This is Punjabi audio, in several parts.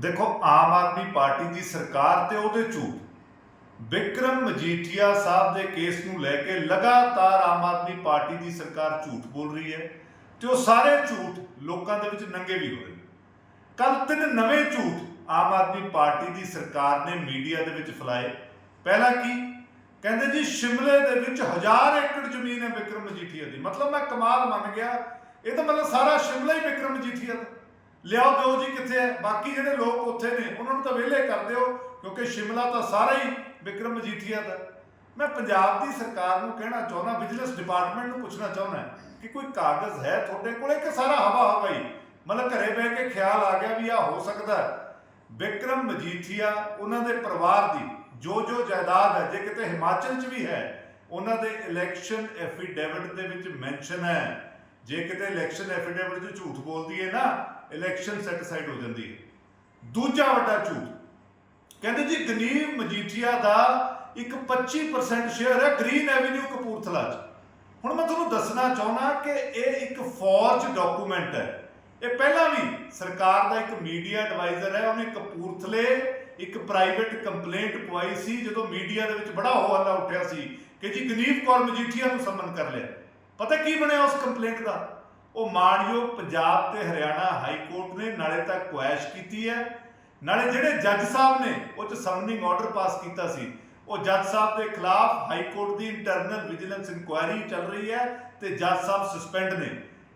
ਦੇਖੋ, ਆਮ ਆਦਮੀ ਪਾਰਟੀ ਦੀ ਸਰਕਾਰ ਤੇ ਉਹਦੇ ਝੂਠ। ਵਿਕਰਮ ਮਜੀਠੀਆ ਸਾਹਿਬ ਦੇ ਕੇਸ ਨੂੰ ਲੈ ਕੇ ਲਗਾਤਾਰ ਆਮ ਆਦਮੀ ਪਾਰਟੀ ਦੀ ਸਰਕਾਰ ਝੂਠ ਬੋਲ ਰਹੀ ਹੈ ਤੇ ਉਹ ਸਾਰੇ ਝੂਠ ਲੋਕਾਂ ਦੇ ਵਿੱਚ ਨੰਗੇ ਵੀ ਹੋ ਹੋਏ ਕੱਲ ਤਿੰਨ ਨਵੇਂ ਝੂਠ ਆਮ ਆਦਮੀ ਪਾਰਟੀ ਦੀ ਸਰਕਾਰ ਨੇ ਮੀਡੀਆ ਦੇ ਵਿੱਚ ਫੈਲਾਏ। ਪਹਿਲਾ ਕੀ? ਕਹਿੰਦੇ ਜੀ, ਸ਼ਿਮਲੇ ਦੇ ਵਿੱਚ ਹਜ਼ਾਰ ਏਕੜ ਜ਼ਮੀਨ ਹੈ ਵਿਕਰਮ ਮਜੀਠੀਆ ਦੀ। ਮਤਲਬ ਮੈਂ ਕਮਾਲ ਮੰਨ ਗਿਆ। ਇਹ ਤਾਂ ਮਤਲਬ ਸਾਰਾ ਸ਼ਿਮਲਾ ਹੀ ਵਿਕਰਮ ਮਜੀਠੀਆ ਦਾ। ਲਿਆਓ ਦਿਓ ਜੀ, ਕਿੱਥੇ ਹੈ? ਬਾਕੀ ਜਿਹੜੇ ਲੋਕ ਉੱਥੇ ਨੇ, ਉਹਨਾਂ ਨੂੰ ਤਾਂ ਵਿਹਲੇ ਕਰ ਦਿਓ, ਕਿਉਂਕਿ ਸ਼ਿਮਲਾ ਤਾਂ ਸਾਰਾ ਹੀ ਵਿਕਰਮ ਮਜੀਠੀਆ ਦਾ। ਮੈਂ ਪੰਜਾਬ ਦੀ ਸਰਕਾਰ ਨੂੰ ਕਹਿਣਾ ਚਾਹੁੰਦਾ, ਵਿਜੀਲੈਂਸ ਡਿਪਾਰਟਮੈਂਟ ਨੂੰ ਪੁੱਛਣਾ ਚਾਹੁੰਦਾ ਕਿ ਕੋਈ ਕਾਗਜ਼ ਹੈ ਤੁਹਾਡੇ ਕੋਲੇ? ਕਿ ਸਾਰਾ ਹਵਾ ਹਵਾ ਹੀ ਮਤਲਬ ਘਰੇ ਬਹਿ ਕੇ ਖਿਆਲ ਆ ਗਿਆ ਵੀ ਆ ਹੋ ਸਕਦਾ ਹੈ। ਵਿਕਰਮ ਮਜੀਠੀਆ, ਉਹਨਾਂ ਦੇ ਪਰਿਵਾਰ ਦੀ ਜੋ ਜੋ ਜਾਇਦਾਦ ਹੈ, ਜੇ ਕਿਤੇ ਹਿਮਾਚਲ 'ਚ ਵੀ ਹੈ, ਉਹਨਾਂ ਦੇ ਇਲੈਕਸ਼ਨ ਐਫੀਡੇਵਿਟ ਦੇ ਵਿੱਚ ਮੈਂਸ਼ਨ ਹੈ। ਜੇ ਕਿਤੇ ਇਲੈਕਸ਼ਨ ਐਫੀਡੇਵਿਟ 'ਚ ਝੂਠ ਬੋਲਦੀ ਹੈ ਨਾ ਇਲੈਕਸ਼ਨ ਸੈਟੀਸਾਈਡ ਹੋ ਜਾਂਦੀ ਹੈ। ਦੂਜਾ ਵੱਡਾ ਝੂਠ, ਕਹਿੰਦੇ ਜੀ ਗਨੀਵ ਮਜੀਠੀਆ ਦਾ ਇੱਕ 25% ਸ਼ੇਅਰ ਹੈ ਗ੍ਰੀਨ ਐਵਨਿਊ ਕਪੂਰਥਲਾ 'ਚ। ਹੁਣ ਮੈਂ ਤੁਹਾਨੂੰ ਦੱਸਣਾ ਚਾਹੁੰਦਾ ਕਿ ਇਹ ਇੱਕ ਫੌਰਜ ਡਾਕੂਮੈਂਟ ਹੈ। ਇਹ ਪਹਿਲਾਂ ਵੀ ਸਰਕਾਰ ਦਾ ਇੱਕ ਮੀਡੀਆ ਐਡਵਾਈਜ਼ਰ ਹੈ, ਉਹਨੇ ਕਪੂਰਥਲੇ ਇੱਕ ਪ੍ਰਾਈਵੇਟ ਕੰਪਲੇਂਟ ਪਵਾਈ ਸੀ, ਜਦੋਂ ਮੀਡੀਆ ਦੇ ਵਿੱਚ ਬੜਾ ਹੋਹੱਲਾ ਉੱਠਿਆ ਸੀ ਕਿ ਜੀ ਗਨੀਵ ਕੌਰ ਮਜੀਠੀਆ ਨੂੰ ਸਮਨ ਕਰ ਲਿਆ। ਪਤਾ ਕੀ ਬਣਿਆ ਉਸ ਕੰਪਲੇਂਟ ਦਾ? ਉਹ ਮਾਣਯੋਗ ਪੰਜਾਬ ਤੇ ਹਰਿਆਣਾ ਹਾਈ ਕੋਰਟ ਨੇ ਨਾਲੇ ਤਾਂ ਕੁਐਸ਼ ਕੀਤੀ ਹੈ। ਨਾਲੇ ਜਿਹੜੇ ਜੱਜ ਸਾਹਿਬ ਨੇ, ਉਹ ਚ ਸਮਨਿੰਗ ਆਰਡਰ ਪਾਸ ਕੀਤਾ ਸੀ। ਉਹ ਜੱਜ ਸਾਹਿਬ ਦੇ ਖਿਲਾਫ ਹਾਈ ਕੋਰਟ ਦੀ ਇੰਟਰਨਲ ਵਿਜੀਲੈਂਸ ਇਨਕੁਆਇਰੀ ਚੱਲ ਰਹੀ ਹੈ ਤੇ ਜੱਜ ਸਾਹਿਬ ਸਸਪੈਂਡ ਨੇ।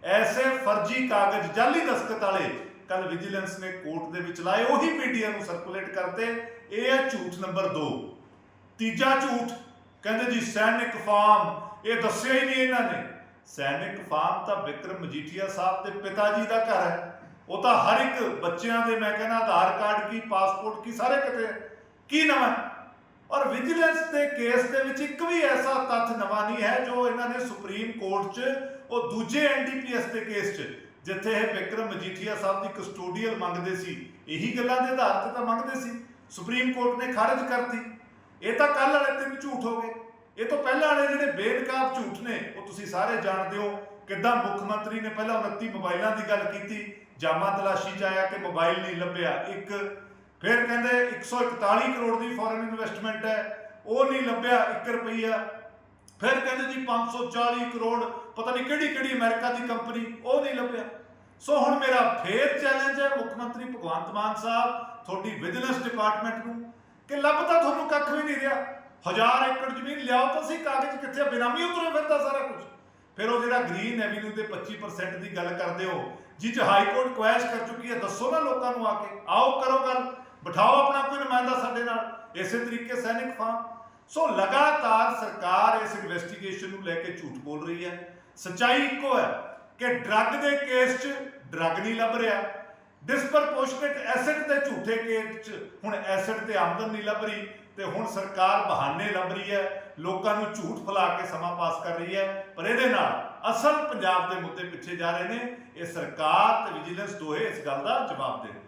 ਐਸੇ ਫਰਜ਼ੀ ਕਾਗਜ਼ ਜਾਲੀ ਦਸਤਖਤ ਵਾਲੇ ਕੱਲ ਵਿਜੀਲੈਂਸ ਨੇ ਕੋਰਟ ਦੇ ਵਿੱਚ ਲਾਏ, ਉਹੀ ਮੀਡੀਆ ਨੂੰ ਸਰਕੂਲੇਟ ਕਰਦੇ ਇਹ ਹੈ ਝੂਠ ਨੰਬਰ 2 ਤੀਜਾ ਝੂਠ ਕਹਿੰਦੇ ਜੀ ਸੈਨਿਕ ਫਾਰਮ ਇਹ ਦੱਸਿਆ ਹੀ ਨਹੀਂ ਇਹਨਾਂ ਨੇ। ਸੈਨਿਕ ਫਾਰਮ ਤਾਂ ਵਿਕਰਮ ਮਜੀਠੀਆ ਸਾਹਿਬ ਦੇ ਪਿਤਾ ਜੀ ਦਾ ਘਰ ਹੈ। ਉਹ ਤਾਂ ਹਰ ਇੱਕ ਬੱਚਿਆਂ ਦੇ ਮੈਂ ਕਹਿੰਦਾ ਆਧਾਰ ਕਾਰਡ ਕੀ, ਪਾਸਪੋਰਟ ਕੀ, ਸਾਰੇ ਕਿਤੇ। ਕੀ ਨਵਾਂ? ਔਰ ਵਿਜੀਲੈਂਸ ਦੇ ਕੇਸ ਦੇ ਵਿੱਚ ਇੱਕ ਵੀ ਐਸਾ ਤੱਥ ਨਵਾਂ ਨਹੀਂ ਹੈ ਜੋ ਇਹਨਾਂ ਨੇ ਸੁਪਰੀਮ ਕੋਰਟ 'ਚ, ਉਹ ਦੂਜੇ ਐਨਡੀਪੀਐਸ ਦੇ ਕੇਸ 'ਚ, ਜਿੱਥੇ ਇਹ ਵਿਕਰਮ ਮਜੀਠੀਆ ਸਾਹਿਬ ਦੀ ਕਸਟੋਡੀਅਲ ਮੰਗਦੇ ਸੀ। ਇਹੀ ਗੱਲਾਂ ਦੇ ਆਧਾਰ ਤੇ ਤਾਂ ਮੰਗਦੇ ਸੀ। ਸੁਪਰੀਮ ਕੋਰਟ ਨੇ ਖਾਰਜ ਕਰਤੀ। ਇਹ ਤਾਂ ਕੱਲ ਵਾਲੇ ਤਿੰਨ ਝੂਠ ਹੋ ਗਏ। ਇਹ ਤੋਂ ਪਹਿਲਾਂ ਵਾਲੇ ਜਿਹੜੇ ਬੇਨਕਾਬ ਝੂਠ ਨੇ, ਉਹ ਤੁਸੀਂ ਸਾਰੇ ਜਾਣਦੇ ਹੋ ਕਿੱਦਾਂ ਮੁੱਖ ਮੰਤਰੀ ਨੇ ਪਹਿਲਾਂ 29 ਮੋਬਾਈਲਾਂ ਦੀ ਗੱਲ ਕੀਤੀ, ਜਾਮਾ ਤਲਾਸ਼ੀ ਚ ਆਇਆ ਕਿ ਮੋਬਾਈਲ ਨਹੀਂ ਲੱਭਿਆ ਇੱਕ। ਫਿਰ ਕਹਿੰਦੇ 141 ਕਰੋੜ ਦੀ ਫੋਰਨ ਇਨਵੈਸਟਮੈਂਟ ਹੈ, ਉਹ ਨਹੀਂ ਲੱਭਿਆ 1 ਰੁਪਈਆ। ਫਿਰ ਕਹਿੰਦੇ ਜੀ 540 ਕਰੋੜ, ਪਤਾ ਨਹੀਂ ਕਿਹੜੀ ਕਿਹੜੀ ਅਮਰੀਕਾ ਦੀ ਕੰਪਨੀ, ਉਹ ਨਹੀਂ ਲੱਭਿਆ। ਸੋ ਹੁਣ ਮੇਰਾ ਫੇਰ ਚੈਲੰਜ ਹੈ ਮੁੱਖ ਮੰਤਰੀ ਭਗਵੰਤ ਮਾਨ ਸਾਹਿਬ, ਤੁਹਾਡੀ ਵਿਜੀਲੈਂਸ ਡਿਪਾਰਟਮੈਂਟ ਨੂੰ। ਕਿ ਲੱਭਦਾ ਤੁਹਾਨੂੰ ਕੱਖ ਵੀ ਨਹੀਂ ਰਿਹਾ। ਹਜ਼ਾਰ ਏਕੜ ਜ਼ਮੀਨ ਲਿਆਓ ਤਾਂ ਸਹੀ, ਕਾਗਜ਼ ਕਿੱਥੇ ਆ? ਬੇਨਾਮੀ ਉਤਰੇ ਫਿਰਦਾ ਸਾਰਾ ਕੁਝ ਫਿਰ ਉਹ ਜਿਹੜਾ ਗ੍ਰੀਨ ਐਵਨਿਊ ਦੇ 25% ਦੀ ਗੱਲ ਕਰਦੇ ਹੋ, ਜਿਹ ਚ ਹਾਈ ਕੋਰਟ ਕੁਐਸ਼ ਕਰ ਚੁੱਕੀ ਹੈ, ਦੱਸੋ ਨਾ ਲੋਕਾਂ ਨੂੰ ਆ ਕੇ। ਆਓ, ਕਰੋ ਗੱਲ। ਬਿਠਾਓ ਆਪਣਾ ਕੋਈ ਨੁਮਾਇੰਦਾ ਸਾਡੇ ਨਾਲ। ਇਸੇ ਤਰੀਕੇ ਸੈਨਿਕ ਫਾਰਮ। ਸੋ ਲਗਾਤਾਰ ਸਰਕਾਰ ਇਸ ਇਨਵੈਸਟੀਗੇਸ਼ਨ ਨੂੰ ਲੈ ਕੇ ਝੂਠ ਬੋਲ ਰਹੀ ਹੈ। ਸੱਚਾਈ ਇੱਕੋ ਹੈ ਕਿ ਡਰੱਗ ਦੇ ਕੇਸ 'ਚ ਡਰੱਗ ਨਹੀਂ ਲੱਭ ਰਿਹਾ। ਡਿਸਪਰਪੋਰਸ਼ਨੇਟ ਐਸੈਟ ਦੇ ਝੂਠੇ ਕੇਸ 'ਚ ਹੁਣ ਐਸੈਟ ਤੇ ਆਮਦਨ ਨਹੀਂ ਲੱਭ ਰਹੀ ਤੇ ਹੁਣ ਸਰਕਾਰ ਬਹਾਨੇ ਲੱਭ ਰਹੀ ਹੈ, ਲੋਕਾਂ ਨੂੰ ਝੂਠ ਫੈਲਾ ਕੇ ਸਮਾਂ ਪਾਸ ਕਰ ਰਹੀ ਹੈ, ਪਰ ਇਹਦੇ ਨਾਲ ਅਸਲ ਪੰਜਾਬ ਦੇ ਮੁੱਦੇ ਪਿੱਛੇ ਜਾ ਰਹੇ ਨੇ। ਇਹ ਸਰਕਾਰ ਤੇ ਵਿਜੀਲੈਂਸ ਦੋਹੇ ਇਸ ਗੱਲ ਦਾ ਜਵਾਬ ਦੇਣ